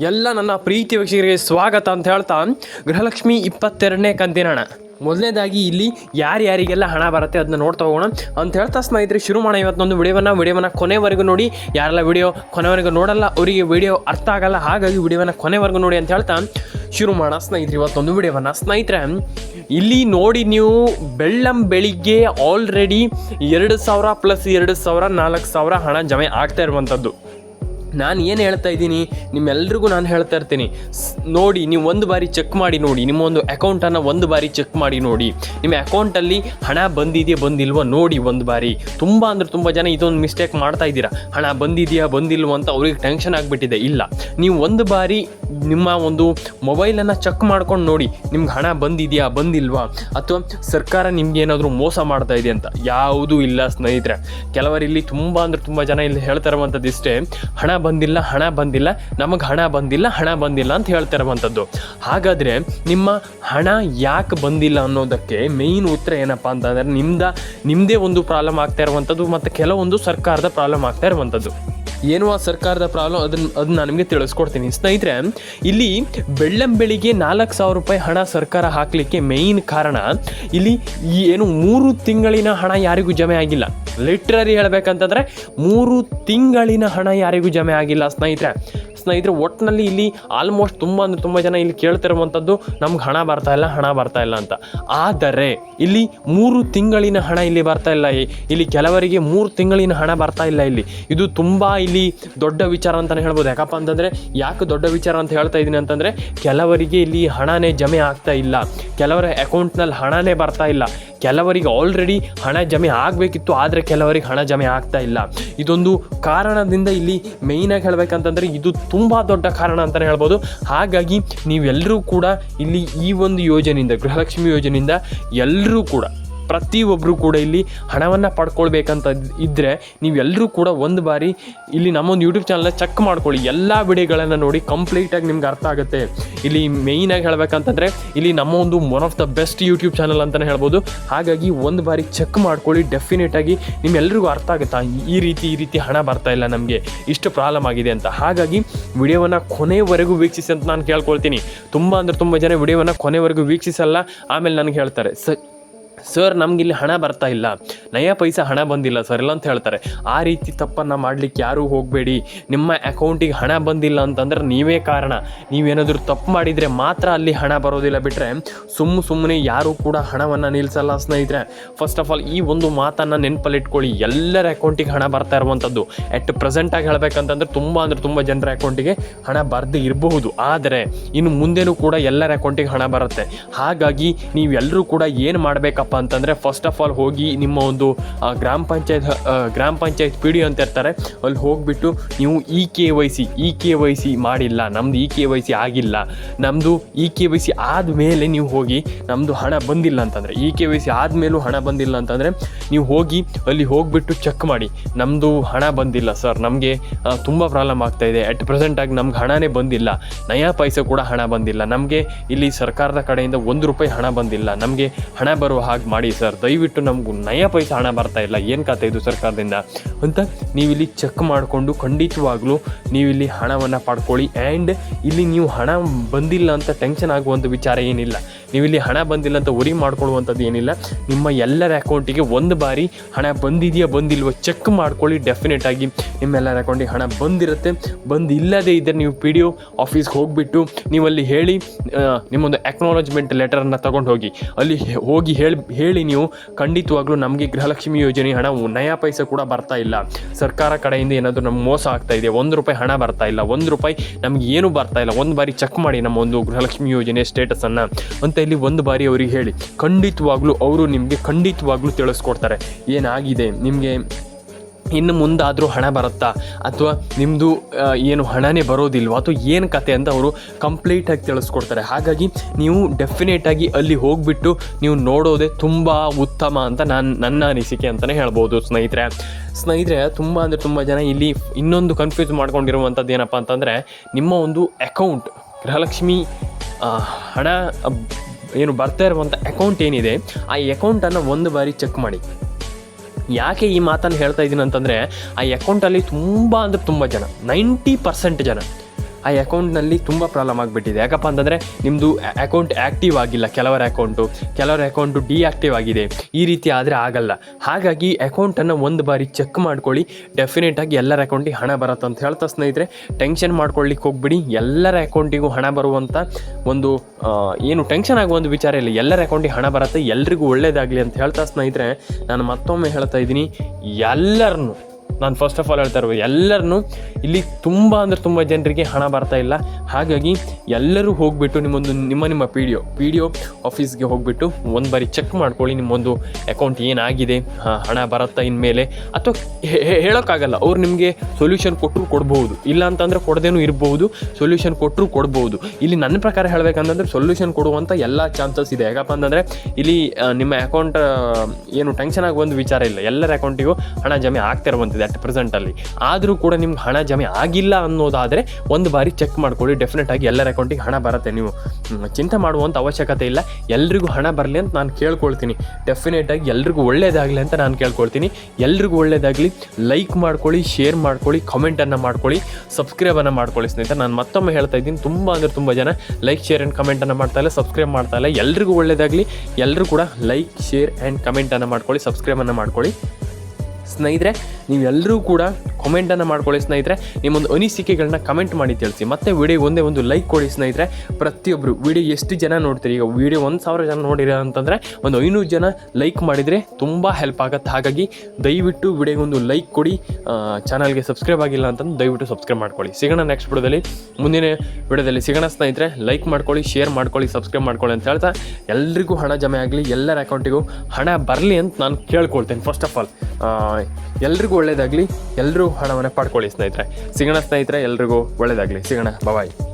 ಎಲ್ಲ ನನ್ನ ಪ್ರೀತಿ ವೀಕ್ಷಕರಿಗೆ ಸ್ವಾಗತ ಅಂತ ಹೇಳ್ತಾ, ಗೃಹಲಕ್ಷ್ಮಿ ಇಪ್ಪತ್ತೆರಡನೇ ಕಂತಿನ ಹಣ. ಮೊದಲನೇದಾಗಿ ಇಲ್ಲಿ ಯಾರ್ಯಾರಿಗೆಲ್ಲ ಹಣ ಬರುತ್ತೆ ಅದನ್ನ ನೋಡ್ತಾ ಹೋಗೋಣ. ಅಂತ ಹೇಳ್ತಾ ಸ್ನೇಹಿತರೆ, ಶುರು ಮಾಡೋಣ ಇವತ್ತೊಂದು ವಿಡಿಯೋವನ್ನು. ವಿಡಿಯೋವನ್ನು ಕೊನೆವರೆಗೂ ನೋಡಿ. ಯಾರೆಲ್ಲ ವಿಡಿಯೋ ಕೊನೆವರೆಗೂ ನೋಡಲ್ಲ, ಅವರಿಗೆ ವಿಡಿಯೋ ಅರ್ಥ ಆಗಲ್ಲ, ಹಾಗಾಗಿ ವಿಡಿಯೋವನ್ನು ಕೊನೆವರೆಗೂ ನೋಡಿ ಅಂತ ಹೇಳ್ತಾ, ಶುರು ಮಾಡೋಣ ಸ್ನೇಹಿತರೆ ಇವತ್ತೊಂದು ವಿಡಿಯೋವನ್ನು. ಸ್ನೇಹಿತರೆ, ಇಲ್ಲಿ ನೋಡಿ ನೀವು ಬೆಳ್ಳಂ ಬೆಳಿಗ್ಗೆ ಆಲ್ರೆಡಿ ಎರಡು ಸಾವಿರ ಪ್ಲಸ್ ಎರಡು ಸಾವಿರ, ನಾಲ್ಕು ಸಾವಿರ ಹಣ ಜಮೆ ಆಗ್ತಾ ಇರುವಂಥದ್ದು ನಾನು ಏನು ಹೇಳ್ತಾ ಇದ್ದೀನಿ, ನಿಮ್ಮೆಲ್ರಿಗೂ ನಾನು ಹೇಳ್ತಾ ಇರ್ತೀನಿ. ನೋಡಿ, ನೀವು ಒಂದು ಬಾರಿ ಚೆಕ್ ಮಾಡಿ ನೋಡಿ, ನಿಮ್ಮ ಒಂದು ಅಕೌಂಟನ್ನು ಒಂದು ಬಾರಿ ಚೆಕ್ ಮಾಡಿ ನೋಡಿ. ನಿಮ್ಮ ಅಕೌಂಟಲ್ಲಿ ಹಣ ಬಂದಿದೆಯಾ, ಬಂದಿಲ್ವೋ ನೋಡಿ ಒಂದು ಬಾರಿ. ತುಂಬ ಅಂದರೆ ತುಂಬ ಜನ ಇದೊಂದು ಮಿಸ್ಟೇಕ್ ಮಾಡ್ತಾ ಇದ್ದೀರಾ. ಹಣ ಬಂದಿದೆಯಾ, ಬಂದಿಲ್ವೋ ಅಂತ ಅವ್ರಿಗೆ ಟೆನ್ಷನ್ ಆಗಿಬಿಟ್ಟಿದೆ. ಇಲ್ಲ. ನೀವು ಒಂದು ಬಾರಿ ನಿಮ್ಮ ಒಂದು ಮೊಬೈಲನ್ನು ಚೆಕ್ ಮಾಡ್ಕೊಂಡು ನೋಡಿ, ನಿಮ್ಗೆ ಹಣ ಬಂದಿದೆಯಾ, ಬಂದಿಲ್ವಾ, ಅಥವಾ ಸರ್ಕಾರ ನಿಮ್ಗೆ ಏನಾದರೂ ಮೋಸ ಮಾಡ್ತಾ ಇದೆ ಅಂತ. ಯಾವುದೂ ಇಲ್ಲ ಸ್ನೇಹಿತರೆ. ಕೆಲವರಿಲ್ಲಿ ತುಂಬ ಅಂದರೆ ತುಂಬ ಜನ ಇಲ್ಲಿ ಹೇಳ್ತಾ ಇರುವಂಥದ್ದು ಇಷ್ಟೇ ಹಣ ಬಂದಿಲ್ಲ, ಹಣ ಬಂದಿಲ್ಲ, ನಮಗೆ ಹಣ ಬಂದಿಲ್ಲ ಹಣ ಬಂದಿಲ್ಲ ಅಂತ ಹೇಳ್ತಿರುವಂಥದ್ದು. ಹಾಗಾದರೆ ನಿಮ್ಮ ಹಣ ಯಾಕೆ ಬಂದಿಲ್ಲ ಅನ್ನೋದಕ್ಕೆ ಮೇಯ್ನ್ ಉತ್ತರ ಏನಪ್ಪ ಅಂತಂದರೆ ನಿಮ್ದ ನಿಮ್ಮದೇ ಒಂದು ಪ್ರಾಬ್ಲಮ್ ಆಗ್ತಾ ಇರುವಂಥದ್ದು ಮತ್ತು ಕೆಲವೊಂದು ಸರ್ಕಾರದ ಪ್ರಾಬ್ಲಮ್ ಆಗ್ತಾ ಇರುವಂಥದ್ದು. ಏನು ಆ ಸರ್ಕಾರದ ಪ್ರಾಬ್ಲಮ್ ಅದನ್ನ ಅದನ್ನ ನಾನು ನಿಮಗೆ ತಿಳಿಸ್ಕೊಡ್ತೀನಿ. ಸ್ನೇಹಿತರೆ, ಇಲ್ಲಿ ಬೆಳ್ಳಂ ಬೆಳಿಗ್ಗೆ ನಾಲ್ಕು ಸಾವಿರ ರೂಪಾಯಿ ಹಣ ಸರ್ಕಾರ ಹಾಕಲಿಕ್ಕೆ ಮೇಯ್ನ್ ಕಾರಣ ಇಲ್ಲಿ ಏನು ಮೂರು ತಿಂಗಳಿನ ಹಣ ಯಾರಿಗೂ ಜಮೆ ಆಗಿಲ್ಲ. ಲಿಟ್ರರಿ ಹೇಳಬೇಕಂತಂದ್ರೆ ಮೂರು ತಿಂಗಳಿನ ಹಣ ಯಾರಿಗೂ ಜಮೆ ಆಗಿಲ್ಲ ಸ್ನೇಹಿತರೆ. ಸ್ನೇಹಿತರೆ ಒಟ್ಟಿನಲ್ಲಿ ಇಲ್ಲಿ ಆಲ್ಮೋಸ್ಟ್ ತುಂಬ ಅಂದರೆ ತುಂಬ ಜನ ಇಲ್ಲಿ ಕೇಳ್ತಿರುವಂಥದ್ದು ನಮ್ಗೆ ಹಣ ಬರ್ತಾ ಇಲ್ಲ, ಹಣ ಬರ್ತಾ ಇಲ್ಲ ಅಂತ. ಆದರೆ ಇಲ್ಲಿ ಮೂರು ತಿಂಗಳಿನ ಹಣ ಇಲ್ಲಿ ಬರ್ತಾ ಇಲ್ಲ. ಇಲ್ಲಿ ಕೆಲವರಿಗೆ ಮೂರು ತಿಂಗಳಿನ ಹಣ ಬರ್ತಾ ಇಲ್ಲ ಇಲ್ಲಿ. ಇದು ತುಂಬ ಇಲ್ಲಿ ದೊಡ್ಡ ವಿಚಾರ ಅಂತಲೇ ಹೇಳ್ಬೋದು. ಯಾಕಪ್ಪ ಅಂತಂದರೆ, ಯಾಕೆ ದೊಡ್ಡ ವಿಚಾರ ಅಂತ ಹೇಳ್ತಾ ಇದ್ದೀನಿ ಅಂತಂದರೆ, ಕೆಲವರಿಗೆ ಇಲ್ಲಿ ಹಣನೇ ಜಮೆ ಆಗ್ತಾ ಇಲ್ಲ. ಕೆಲವರ ಅಕೌಂಟ್ನಲ್ಲಿ ಹಣನೇ ಬರ್ತಾ ಇಲ್ಲ. ಕೆಲವರಿಗೆ ಆಲ್ರೆಡಿ ಹಣ ಜಮೆ ಆಗಬೇಕಿತ್ತು, ಆದರೆ ಕೆಲವರಿಗೆ ಹಣ ಜಮೆ ಆಗ್ತಾ ಇಲ್ಲ. ಇದೊಂದು ಕಾರಣದಿಂದ ಇಲ್ಲಿ ಮೇಯ್ನಾಗಿ ಹೇಳಬೇಕಂತಂದರೆ, ಇದು ತುಂಬ ದೊಡ್ಡ ಕಾರಣ ಅಂತಲೇ ಹೇಳ್ಬೋದು. ಹಾಗಾಗಿ ನೀವೆಲ್ಲರೂ ಕೂಡ ಇಲ್ಲಿ ಈ ಒಂದು ಯೋಜನೆಯಿಂದ, ಗೃಹಲಕ್ಷ್ಮಿ ಯೋಜನೆಯಿಂದ ಎಲ್ಲರೂ ಕೂಡ ಪ್ರತಿಯೊಬ್ಬರು ಕೂಡ ಇಲ್ಲಿ ಹಣವನ್ನು ಪಡ್ಕೊಳ್ಬೇಕಂತ ಇದ್ದರೆ ನೀವೆಲ್ಲರೂ ಕೂಡ ಒಂದು ಬಾರಿ ಇಲ್ಲಿ ನಮ್ಮೊಂದು ಯೂಟ್ಯೂಬ್ ಚಾನಲ್ನ ಚೆಕ್ ಮಾಡ್ಕೊಳ್ಳಿ. ಎಲ್ಲ ವಿಡಿಯೋಗಳನ್ನು ನೋಡಿ ಕಂಪ್ಲೀಟಾಗಿ ನಿಮ್ಗೆ ಅರ್ಥ ಆಗುತ್ತೆ. ಇಲ್ಲಿ ಮೇಯ್ನಾಗಿ ಹೇಳಬೇಕಂತಂದರೆ ಇಲ್ಲಿ ನಮ್ಮ ಒಂದು one of the best YouTube channel ಅಂತಲೇ ಹೇಳ್ಬೋದು. ಹಾಗಾಗಿ ಒಂದು ಬಾರಿ ಚೆಕ್ ಮಾಡ್ಕೊಳ್ಳಿ ಡೆಫಿನೆಟಾಗಿ ನಿಮ್ಮೆಲ್ಲರಿಗೂ ಅರ್ಥ ಆಗುತ್ತಾ? ಈ ರೀತಿ ಈ ರೀತಿ ಹಣ ಬರ್ತಾ ಇಲ್ಲ ನಮಗೆ. ಇಷ್ಟು ಪ್ರಾಬ್ಲಮ್ ಆಗಿದೆ ಅಂತ. ಹಾಗಾಗಿ ವಿಡಿಯೋವನ್ನು ಕೊನೆವರೆಗೂ ವೀಕ್ಷಿಸಿ ಅಂತ ನಾನು ಕೇಳ್ಕೊಳ್ತೀನಿ. ತುಂಬ ಅಂದರೆ ತುಂಬ ಜನ ವಿಡಿಯೋವನ್ನು ಕೊನೆವರೆಗೂ ವೀಕ್ಷಿಸಲ್ಲ, ಆಮೇಲೆ ನನಗೆ ಹೇಳ್ತಾರೆ. ಸ ಸರ್ ನಮಗಿಲ್ಲಿ ಹಣ ಬರ್ತಾ ಇಲ್ಲ. ನಯ ಪೈಸಾ ಹಣ ಬಂದಿಲ್ಲ ಸರ್ ಇಲ್ಲ ಅಂತ ಹೇಳ್ತಾರೆ. ಆ ರೀತಿ ತಪ್ಪನ್ನು ಮಾಡಲಿಕ್ಕೆ ಯಾರೂ ಹೋಗಬೇಡಿ. ನಿಮ್ಮ ಅಕೌಂಟಿಗೆ ಹಣ ಬಂದಿಲ್ಲ ಅಂತಂದ್ರೆ ನೀವೇ ಕಾರಣ. ನೀವೇನಾದರೂ ತಪ್ಪು ಮಾಡಿದರೆ ಮಾತ್ರ ಅಲ್ಲಿ ಹಣ ಬರೋದಿಲ್ಲ ಬಿಟ್ಟರೆ ಸುಮ್ಮ ಸುಮ್ಮನೆ ಯಾರೂ ಕೂಡ ಹಣವನ್ನು ನಿಲ್ಲಿಸಲ್ಲ ಸ್ನೇಹಿತರೆ. ಫಸ್ಟ್ ಆಫ್ ಆಲ್ ಈ ಒಂದು ಮಾತನ್ನು ನೆನಪಲ್ಲಿಟ್ಕೊಳ್ಳಿ. ಎಲ್ಲರ ಅಕೌಂಟಿಗೆ ಹಣ ಬರ್ತಾ ಇರುವಂಥದ್ದು. ಎಟ್ ಪ್ರೆಸೆಂಟಾಗಿ ಹೇಳಬೇಕಂತಂದ್ರೆ ತುಂಬ ಅಂದರೆ ತುಂಬ ಜನರ ಅಕೌಂಟಿಗೆ ಹಣ ಬರ್ದೇ ಇರಬಹುದು. ಆದರೆ ಇನ್ನು ಮುಂದೆನೂ ಕೂಡ ಎಲ್ಲರ ಅಕೌಂಟಿಗೆ ಹಣ ಬರುತ್ತೆ. ಹಾಗಾಗಿ ನೀವೆಲ್ಲರೂ ಕೂಡ ಏನು ಮಾಡಬೇಕಪ್ಪ ಅಂತಂದರೆ ಫಸ್ಟ್ ಆಫ್ ಆಲ್ ಹೋಗಿ ನಿಮ್ಮ ಒಂದು ಗ್ರಾಮ ಪಂಚಾಯತ್ ಗ್ರಾಮ ಪಂಚಾಯತ್ ಪಿ ಡಿ ಅಂತ ಇರ್ತಾರೆ, ಅಲ್ಲಿ ಹೋಗಿಬಿಟ್ಟು ನೀವು E K Y C E K Y C ಮಾಡಿಲ್ಲ ನಮ್ಮದು ಇ ಕೆ ವೈ ಸಿ ಆಗಿಲ್ಲ ನಮ್ಮದು ಇ ಕೆ ವೈ ಸಿ ಆದಮೇಲೆ ನೀವು ಹೋಗಿ ನಮ್ಮದು ಹಣ ಬಂದಿಲ್ಲ ಅಂತಂದರೆ ಇ ಕೆ ವೈ ಸಿ ಆದಮೇಲೂ ಹಣ ಬಂದಿಲ್ಲ ಅಂತಂದರೆ, ನೀವು ಹೋಗಿ ಅಲ್ಲಿ ಹೋಗಿಬಿಟ್ಟು ಚೆಕ್ ಮಾಡಿ ನಮ್ಮದು ಹಣ ಬಂದಿಲ್ಲ ಸರ್ ನಮಗೆ ತುಂಬ ಪ್ರಾಬ್ಲಮ್ ಆಗ್ತಾ ಇದೆ ಅಟ್ ಪ್ರೆಸೆಂಟಾಗಿ ನಮ್ಗೆ ಹಣನೇ ಬಂದಿಲ್ಲ, ನಯಾ ಪೈಸೆ ಕೂಡ ಹಣ ಬಂದಿಲ್ಲ, ನಮಗೆ ಇಲ್ಲಿ ಸರ್ಕಾರದ ಕಡೆಯಿಂದ ಒಂದು ರೂಪಾಯಿ ಹಣ ಬಂದಿಲ್ಲ, ನಮಗೆ ಹಣ ಬರುವ ಹಾಗೆ ಮಾಡಿ ಸರ್, ದಯವಿಟ್ಟು ನಮಗೂ ನಯ ಪೈಸೆ ಹಣ ಬರ್ತಾ ಇಲ್ಲ. ಏನು ಕತೆ ಇದು ಸರ್ಕಾರದಿಂದ? ಅಂತ ನೀವಿಲ್ಲಿ ಚೆಕ್ ಮಾಡಿಕೊಂಡು ಖಂಡಿತವಾಗ್ಲೂ ನೀವಿಲ್ಲಿ ಹಣವನ್ನು ಪಡ್ಕೊಳ್ಳಿ. ಆ್ಯಂಡ್ ಇಲ್ಲಿ ನೀವು ಹಣ ಬಂದಿಲ್ಲ ಅಂತ ಟೆನ್ಷನ್ ಆಗುವಂಥ ವಿಚಾರ ಏನಿಲ್ಲ. ನೀವಿಲ್ಲಿ ಹಣ ಬಂದಿಲ್ಲ ಅಂತ ಉರಿ ಮಾಡ್ಕೊಳ್ಳುವಂಥದ್ದು ಏನಿಲ್ಲ. ನಿಮ್ಮ ಎಲ್ಲರ ಅಕೌಂಟಿಗೆ ಒಂದು ಬಾರಿ ಹಣ ಬಂದಿದೆಯಾ ಬಂದಿಲ್ವೋ ಚೆಕ್ ಮಾಡ್ಕೊಳ್ಳಿ ಡೆಫಿನೆಟ್ ಆಗಿ ನಿಮ್ಮೆಲ್ಲರ ಅಕೌಂಟಿಗೆ ಹಣ ಬಂದಿರುತ್ತೆ. ಬಂದಿಲ್ಲದೇ ಇದ್ದರೆ ನೀವು ಪಿ ಡಿ ಒ ಆಫೀಸ್ಗೆ ಹೋಗಿಬಿಟ್ಟು ನೀವಲ್ಲಿ ಹೇಳಿ ಆ, ನಿಮ್ಮೊಂದು ಎಕ್ನಾಲಜ್ಮೆಂಟ್ ಲೆಟರನ್ನು ತಗೊಂಡು ಹೋಗಿ. ಅಲ್ಲಿ ಹೋಗಿ ಹೇಳಿ ಹೇಳಿ ನೀವು ಖಂಡಿತವಾಗ್ಲೂ ನಮಗೆ ಗೃಹಲಕ್ಷ್ಮಿ ಯೋಜನೆ ಹಣ ನಯಾ ಪೈಸೆ ಕೂಡ ಬರ್ತಾ ಇಲ್ಲ. ಸರ್ಕಾರ ಕಡೆಯಿಂದ ಏನಾದರೂ ನಮ್ಗೆ ಮೋಸ ಆಗ್ತಾ ಇದೆ ಒಂದು ರೂಪಾಯಿ ಹಣ ಬರ್ತಾ ಇಲ್ಲ. ಒಂದು ರೂಪಾಯಿ ನಮ್ಗೆ ಏನು ಬರ್ತಾ ಇಲ್ಲ? ಒಂದು ಬಾರಿ ಚೆಕ್ ಮಾಡಿ ನಮ್ಮ ಒಂದು ಗೃಹಲಕ್ಷ್ಮಿ ಯೋಜನೆ ಸ್ಟೇಟಸನ್ನು ಅಂತ ಇಲ್ಲಿ ಒಂದು ಬಾರಿ ಅವರಿಗೆ ಹೇಳಿ, ಖಂಡಿತವಾಗ್ಲೂ ಅವರು ನಿಮಗೆ ಖಂಡಿತವಾಗ್ಲೂ ತಿಳಿಸ್ಕೊಡ್ತಾರೆ. ಏನಾಗಿದೆ? ನಿಮಗೆ ಇನ್ನು ಮುಂದಾದರೂ ಹಣ ಬರುತ್ತಾ? ಅಥವಾ ನಿಮ್ಮದು ಏನು ಹಣನೇ ಬರೋದಿಲ್ವಾ? ಅಥವಾ ಏನು ಕತೆ ಅಂತ ಅವರು ಕಂಪ್ಲೀಟಾಗಿ ತಿಳಿಸ್ಕೊಡ್ತಾರೆ. ಹಾಗಾಗಿ ನೀವು ಡೆಫಿನೇಟಾಗಿ ಅಲ್ಲಿ ಹೋಗಿಬಿಟ್ಟು ನೀವು ನೋಡೋದೇ ತುಂಬ ಉತ್ತಮ ಅಂತ ನಾನು, ನನ್ನ ಅನಿಸಿಕೆ ಅಂತಲೇ ಹೇಳ್ಬೋದು ಸ್ನೇಹಿತರೆ. ಸ್ನೇಹಿತರೆ, ತುಂಬ ಅಂದರೆ ತುಂಬ ಜನ ಇಲ್ಲಿ ಇನ್ನೊಂದು ಕನ್ಫ್ಯೂಸ್ ಮಾಡ್ಕೊಂಡಿರುವಂಥದ್ದು ಏನಪ್ಪ ಅಂತಂದರೆ, ನಿಮ್ಮ ಒಂದು ಅಕೌಂಟ್ ಗೃಹಲಕ್ಷ್ಮಿ ಹಣ ಏನು ಬರ್ತಾ ಇರುವಂಥ ಅಕೌಂಟ್ ಏನಿದೆ, ಆ ಅಕೌಂಟನ್ನು ಒಂದು ಬಾರಿ ಚೆಕ್ ಮಾಡಿ. ಯಾಕೆ ಈ ಮಾತನ್ನು ಹೇಳ್ತಾ ಇದ್ದೀನಿ ಅಂತಂದರೆ, ಆ ಅಕೌಂಟಲ್ಲಿ ತುಂಬ ಅಂದರೆ ತುಂಬ ಜನ ನೈಂಟಿ ಪರ್ಸೆಂಟ್ ಜನ ಆ ಅಕೌಂಟ್ನಲ್ಲಿ ತುಂಬ ಪ್ರಾಬ್ಲಮ್ ಆಗಿಬಿಟ್ಟಿದೆ. ಯಾಕಪ್ಪ ಅಂತಂದರೆ ನಿಮ್ಮದು ಅಕೌಂಟ್ ಆ್ಯಕ್ಟಿವ್ ಆಗಿಲ್ಲ, ಕೆಲವರ ಅಕೌಂಟು ಕೆಲವರ ಅಕೌಂಟು ಡಿಆಕ್ಟಿವ್ ಆಗಿದೆ. ಈ ರೀತಿ ಆದರೆ ಆಗಲ್ಲ. ಹಾಗಾಗಿ ಅಕೌಂಟನ್ನು ಒಂದು ಬಾರಿ ಚೆಕ್ ಮಾಡ್ಕೊಳ್ಳಿ. ಡೆಫಿನೆಟಾಗಿ ಎಲ್ಲರ ಅಕೌಂಟಿಗೆ ಹಣ ಬರುತ್ತೆ ಅಂತ ಹೇಳ್ತಾ ಸ್ನೇಹಿತರೆ ಟೆನ್ಷನ್ ಮಾಡ್ಕೊಳ್ಳಿಕ್ಕೆ ಹೋಗ್ಬಿಡಿ. ಎಲ್ಲರ ಅಕೌಂಟಿಗೂ ಹಣ ಬರುವಂಥ ಒಂದು ಏನು ಟೆನ್ಷನ್ ಆಗುವ ಒಂದು ವಿಚಾರ ಇಲ್ಲ. ಎಲ್ಲರ ಅಕೌಂಟಿಗೆ ಹಣ ಬರುತ್ತೆ. ಎಲ್ರಿಗೂ ಒಳ್ಳೇದಾಗಲಿ ಅಂತ ಹೇಳ್ತಾ ಸ್ನೇಹಿತರೆ, ನಾನು ಮತ್ತೊಮ್ಮೆ ಹೇಳ್ತಾ ಇದ್ದೀನಿ. ಎಲ್ಲರನ್ನು ನಾನು ಫಸ್ಟ್ ಆಫ್ ಆಲ್ ಹೇಳ್ತಾ ಇರೋದು ಎಲ್ಲರನ್ನೂ ಇಲ್ಲಿ ತುಂಬ ಅಂದರೆ ತುಂಬ ಜನರಿಗೆ ಹಣ ಬರ್ತಾ ಇಲ್ಲ. ಹಾಗಾಗಿ ಎಲ್ಲರೂ ಹೋಗಿಬಿಟ್ಟು ನಿಮ್ಮೊಂದು ನಿಮ್ಮ ನಿಮ್ಮ P D O P D O ಆಫೀಸ್ಗೆ ಹೋಗಿಬಿಟ್ಟು ಒಂದು ಬಾರಿ ಚೆಕ್ ಮಾಡ್ಕೊಳ್ಳಿ ನಿಮ್ಮೊಂದು ಅಕೌಂಟ್ ಏನಾಗಿದೆ ಹಣ ಬರುತ್ತಾ ಇನ್ಮೇಲೆ? ಅಥವಾ ಹೇಳೋಕ್ಕಾಗಲ್ಲ, ಅವ್ರು ನಿಮಗೆ ಸೊಲ್ಯೂಷನ್ ಕೊಟ್ಟರು ಕೊಡ್ಬೋದು. ಇಲ್ಲ ಅಂತಂದರೆ ಕೊಡದೇನೂ ಇರ್ಬೋದು ಸೊಲ್ಯೂಷನ್ ಕೊಟ್ಟರು ಕೊಡ್ಬೋದು. ಇಲ್ಲಿ ನನ್ನ ಪ್ರಕಾರ ಹೇಳಬೇಕಂತಂದ್ರೆ ಸೊಲ್ಯೂಷನ್ ಕೊಡುವಂಥ ಎಲ್ಲ ಚಾನ್ಸಸ್ ಇದೆ. ಯಾಕಪ್ಪ ಅಂತಂದರೆ ಇಲ್ಲಿ ನಿಮ್ಮ ಅಕೌಂಟ್ ಏನು ಟೆನ್ಷನ್ ಆಗುವ ಒಂದು ವಿಚಾರ ಇಲ್ಲ. ಎಲ್ಲರ ಅಕೌಂಟಿಗೂ ಹಣ ಜಮೆ ಆಗ್ತಿರುವಂಥದ್ದು ಅಟ್ ಪ್ರೆಸೆಂಟಲ್ಲಿ ಆದರೂ ಕೂಡ ನಿಮ್ಗೆ ಹಣ ಜಮೆ ಆಗಿಲ್ಲ ಅನ್ನೋದಾದರೆ ಒಂದು ಬಾರಿ ಚೆಕ್ ಮಾಡ್ಕೊಳ್ಳಿ. ಡೆಫಿನೆಟ್ ಆಗಿ ಎಲ್ಲರ ಅಕೌಂಟಿಗೆ ಹಣ ಬರುತ್ತೆ ನೀವು. ಚಿಂತೆ ಮಾಡುವಂಥ ಅವಶ್ಯಕತೆ ಇಲ್ಲ. ಎಲ್ರಿಗೂ ಹಣ ಬರಲಿ ಅಂತ ನಾನು ಕೇಳ್ಕೊಳ್ತೀನಿ. ಡೆಫಿನೆಟಾಗಿ ಎಲ್ರಿಗೂ ಒಳ್ಳೇದಾಗಲಿ ಅಂತ ನಾನು ಕೇಳ್ಕೊಳ್ತೀನಿ. ಎಲ್ರಿಗೂ ಒಳ್ಳೇದಾಗಲಿ. ಲೈಕ್ ಮಾಡ್ಕೊಳ್ಳಿ ಶೇರ್ ಮಾಡ್ಕೊಳ್ಳಿ ಕಮೆಂಟನ್ನು ಮಾಡ್ಕೊಳ್ಳಿ ಸಬ್ಸ್ಕ್ರೈಬನ್ನು ಮಾಡ್ಕೊಳ್ಳಿ ಸ್ನೇಹಿತರೆ. ನಾನು ಮತ್ತೊಮ್ಮೆ ಹೇಳ್ತಾ ಇದ್ದೀನಿ, ತುಂಬ ಅಂದರೆ ತುಂಬ ಜನ ಲೈಕ್ ಶೇರ್ ಆ್ಯಂಡ್ ಕಮೆಂಟನ್ನು ಮಾಡ್ತಾ ಇಲ್ಲ ಸಬ್ಸ್ಕ್ರೈಬ್ ಮಾಡ್ತಾ ಇಲ್ಲ. ಎಲ್ರಿಗೂ ಒಳ್ಳೇದಾಗಲಿ. ಎಲ್ಲರೂ ಕೂಡ ಲೈಕ್ ಶೇರ್ ಆ್ಯಂಡ್ ಕಮೆಂಟನ್ನು ಮಾಡ್ಕೊಳ್ಳಿ ಸಬ್ಸ್ಕ್ರೈಬನ್ನು ಮಾಡ್ಕೊಳ್ಳಿ. ಸ್ನೇಹಿತರೆ ನೀವೆಲ್ಲರೂ ಕೂಡ ಕಮೆಂಟನ್ನು ಮಾಡ್ಕೊಳ್ಳಿ ಸ್ನೇಹಿತರೆ. ನಿಮ್ಮೊಂದು ಅನಿಸಿಕೆಗಳನ್ನ ಕಮೆಂಟ್ ಮಾಡಿ ತಿಳಿಸಿ. ಮತ್ತೆ ವಿಡಿಯೋ ಒಂದೇ ಒಂದು ಲೈಕ್ ಕೊಡಿ ಸ್ನೇಹಿತರೆ. ಪ್ರತಿಯೊಬ್ಬರು ವಿಡಿಯೋ ಎಷ್ಟು ಜನ ನೋಡ್ತೀರಿ? ಈಗ ವಿಡಿಯೋ ಒಂದು ಸಾವಿರ ಜನ ನೋಡಿರ ಅಂತಂದರೆ ಒಂದು ಐನೂರು ಜನ ಲೈಕ್ ಮಾಡಿದರೆ ತುಂಬ ಹೆಲ್ಪ್ ಆಗುತ್ತೆ. ಹಾಗಾಗಿ ದಯವಿಟ್ಟು ವಿಡಿಯೋಗೊಂದು ಲೈಕ್ ಕೊಡಿ. ಚಾನಲ್ಗೆ ಸಬ್ಸ್ಕ್ರೈಬ್ ಆಗಿಲ್ಲ ಅಂತಂದು ದಯವಿಟ್ಟು ಸಬ್ಸ್ಕ್ರೈಬ್ ಮಾಡ್ಕೊಳ್ಳಿ. ಸಿಗೋಣ ನೆಕ್ಸ್ಟ್ ವಿಡಿಯೋದಲ್ಲಿ ಮುಂದಿನ ವಿಡಿಯೋದಲ್ಲಿ ಸಿಗೋಣ ಸ್ನೇಹಿತರೆ. ಲೈಕ್ ಮಾಡ್ಕೊಳ್ಳಿ ಶೇರ್ ಮಾಡ್ಕೊಳ್ಳಿ ಸಬ್ಸ್ಕ್ರೈಬ್ ಮಾಡ್ಕೊಳ್ಳಿ ಅಂತ ಹೇಳ್ತಾ ಎಲ್ರಿಗೂ ಹಣ ಜಮೆ ಆಗಲಿ. ಎಲ್ಲರ ಅಕೌಂಟಿಗೂ ಹಣ ಬರಲಿ ಅಂತ ನಾನು ಕೇಳ್ಕೊಳ್ತೇನೆ ಫಸ್ಟ್ ಆಫ್ ಆಲ್ ಎಲ್ರಿಗೂ ಒಳ್ಳೇದಾಗಲಿ. ಎಲ್ಲರೂ ಹಣವನ್ನು ಪಡ್ಕೊಳ್ಳಿ ಸ್ನೇಹಿತರೆ. ಸಿಗೋಣ ಸ್ನೇಹಿತರೆ ಎಲ್ರಿಗೂ ಒಳ್ಳೇದಾಗಲಿ. ಸಿಗೋಣ. ಬಾಯ್